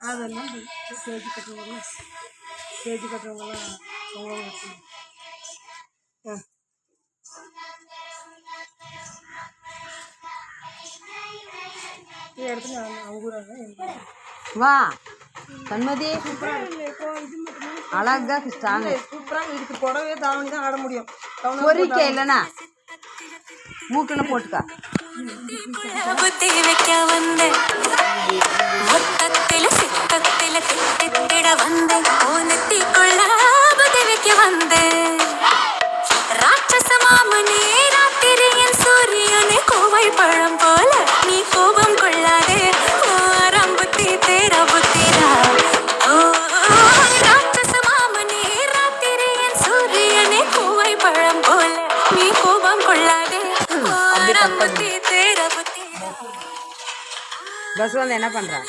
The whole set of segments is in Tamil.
அதெல்லாம் ஸ்டேஜ் கட்டுறவங்க ஸ்டேஜ் கட்டுறவங்கலாம் அவங்க வச்சு ஆ. இடத்துல அவங்க வா சண்மதி அழகா ஸ்ட்ராங் சூப்பராக இதுக்கு புடவே தாவணி தான் ஆட முடியும். பொறிக்க இல்லைனா மூக்கில் போட்டுக்கா. ബുദ്ധി വെക്കാൻ വന്ന മൊത്തത്തില് സിത്തത്തില് തെറ്റിത്തിട വന്ന ഓനത്തിക്കുള്ള ബുദ്ധി വെക്ക വന്ന രാക്ഷസമാമനെ രാത്രിയൻ സൂര്യനെ കോവൽ പഴം പോലെ നീ കോപം കൊള്ളാതെ ഓ റമ്പുത്തി തേരാ ബുത്തിരാ ഓ രാക്ഷസമാമനെ രാത്രിയൻ സൂര്യനെ കോവൽ പഴം പോലെ നീ കോപം കൊള്ളാതെ கோபம் கொள்ளாதே ஓ ரம்புத்தி தேர புத்திரா பஸ் வந்து என்ன பண்ணுறா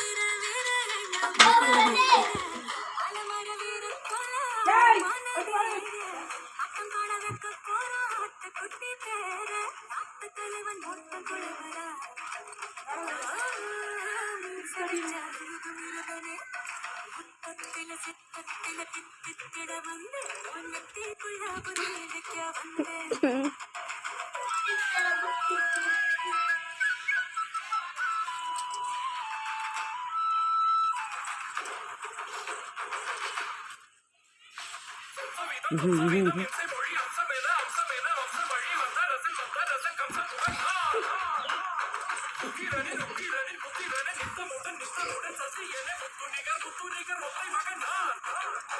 வந்து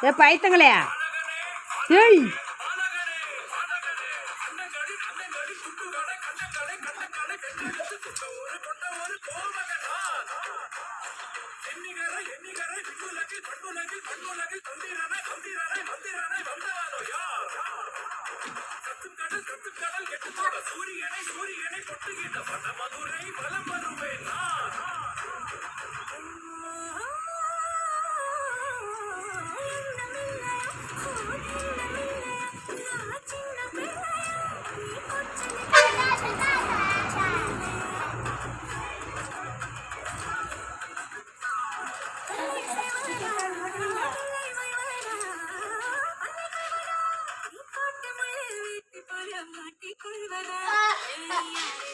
ஏ பைத்தங்களையா ஏய் சூரியனை சூரியனை கொட்டுகின்ற வடமதுரை வலம் வருவேன் Yeah.